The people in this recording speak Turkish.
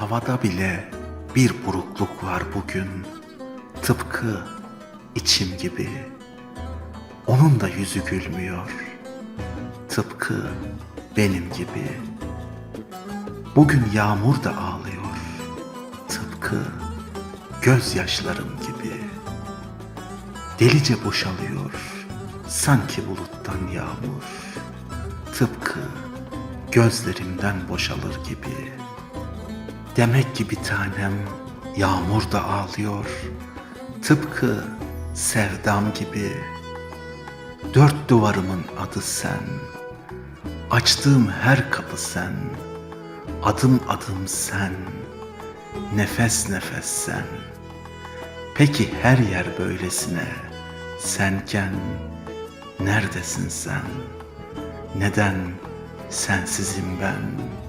Dudağında bile bir burukluk var bugün. Tıpkı içim gibi. Onun da yüzü gülmüyor. Tıpkı benim gibi. Bugün yağmur da ağlıyor. Tıpkı gözyaşlarım gibi. Delice boşalıyor. Sanki buluttan yağmur. Tıpkı gözlerimden boşalır gibi. Demek ki bir tanem yağmur da ağlıyor. Tıpkı sevdam gibi. Dört duvarımın adı sen. Açtığım her kapı sen. Adım adım sen. Nefes nefes sen. Peki her yer böylesine senken neredesin sen? Neden sensizim ben?''